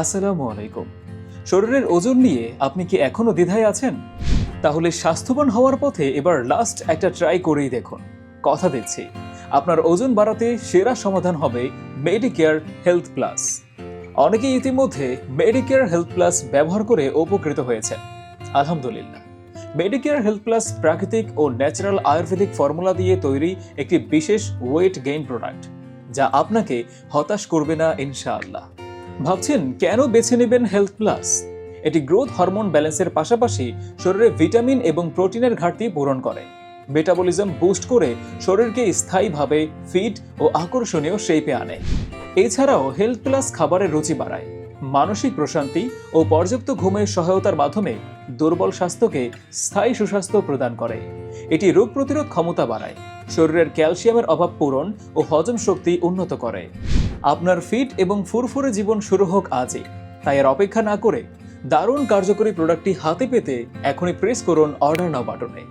আসসালামু আলাইকুম। শরীরের ওজন নিয়ে আপনি কি এখনও দ্বিধায় আছেন? তাহলে স্বাস্থ্যবান হওয়ার পথে এবার লাস্ট একটা ট্রাই করেই দেখুন। কথা দিচ্ছি, আপনার ওজন বাড়াতে সেরা সমাধান হবে মেডিকেয়ার হেলথ প্লাস অনেকেই ইতিমধ্যে মেডিকেয়ার হেলথ প্লাস ব্যবহার করে উপকৃত হয়েছেন। আলহামদুলিল্লাহ। মেডিকেয়ার হেলথ প্লাস প্রাকৃতিক ও ন্যাচারাল আয়ুর্বেদিক ফর্মুলা দিয়ে তৈরি একটি বিশেষ ওয়েট গেইন প্রোডাক্ট যা আপনাকে হতাশ করবে না ইনশাআল্লাহ। ভাবছেন কেন বেছে নেবেন হেলথ প্লাস এটি গ্রোথ হরমোন ব্যালেন্সের পাশাপাশি শরীরে ভিটামিন এবং প্রোটিনের ঘাটতি পূরণ করে। মেটাবলিজম বুস্ট করে শরীরকে স্থায়ীভাবে ফিট ও আকর্ষণীয় শেপে আনে। এছাড়াও হেলথ প্লাস খাবারের রুচি বাড়ায়। মানসিক প্রশান্তি ও পর্যাপ্ত ঘুমের সহায়তার মাধ্যমে দুর্বল স্বাস্থ্যকে স্থায়ী সুস্বাস্থ্য প্রদান করে। এটি রোগ প্রতিরোধ ক্ষমতা বাড়ায়। শরীরের ক্যালসিয়ামের অভাব পূরণ ও হজম শক্তি উন্নত করে। আপনার ফিট এবং ফুরফুরে জীবন শুরু হোক আজই। তাই এর অপেক্ষা না করে দারুণ কার্যকরী প্রোডাক্টটি হাতে পেতে এখনই প্রেস করুন অর্ডার নাও বাটনে।